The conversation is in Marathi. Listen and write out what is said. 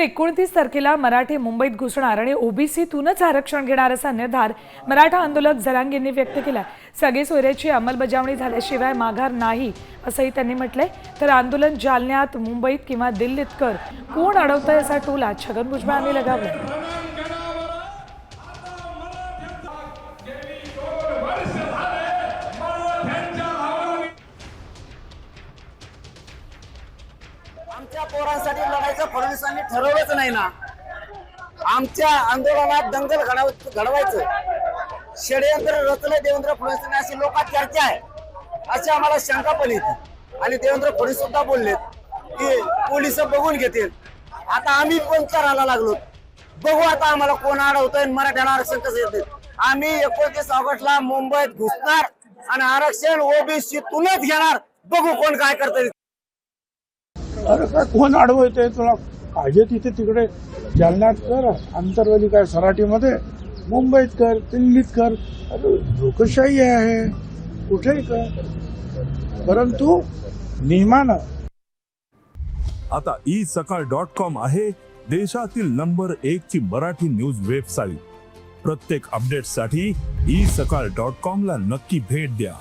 एकोणतीस तारखेला मराठी मुंबईत घुसणार आणि ओबीसीतूनच आरक्षण घेणार असा निर्धार मराठा आंदोलक जरांगींनी व्यक्त केला सगळी सोयऱ्याची अंमलबजावणी झाल्याशिवाय माघार नाही असंही त्यांनी म्हटलंय. तर आंदोलन जालन्यात मुंबईत किंवा दिल्लीत कर. कोण अडवतंय असा टोला छगन भुजबळांनी लगावला आमच्या पोरांसाठी लढायचं फडणवीसांनी ठरवलंच नाही ना. आमच्या आंदोलनात दंगल घडव- घडवायचं. षडयंत्र रचलं देवेंद्र फडणवीसांनी अशी लोकात चर्चा आहे. अशी आम्हाला शंका पण येते. आणि देवेंद्र फडणवीस सुद्धा बोललेत की पोलीस बघून घेतील. आता आम्ही पण करायला लागलो. बघू आता आम्हाला कोण अडवतोय मराठ्यांना आरक्षण कसं येते आम्ही एकोणतीस ऑगस्टला मुंबईत घुसणार आणि आरक्षण ओबीसीतूनच घेणार. बघू कोण काय करतंय. अरे काय कोण अडवतंय तुला? पाहिजे तिथे तिकडे. जालन्यात कर आंतरवाली काय सराटीमध्ये. मुंबईत कर दिल्लीत कर. अरे लोकशाही आहे. कुठेही कर. परंतु नियमानं. आता ई सकाळ डॉट कॉम आहे देशातील नंबर एक ची मराठी न्यूज वेबसाईट. प्रत्येक अपडेटसाठी ई सकाळ डॉट कॉम ला नक्की भेट द्या.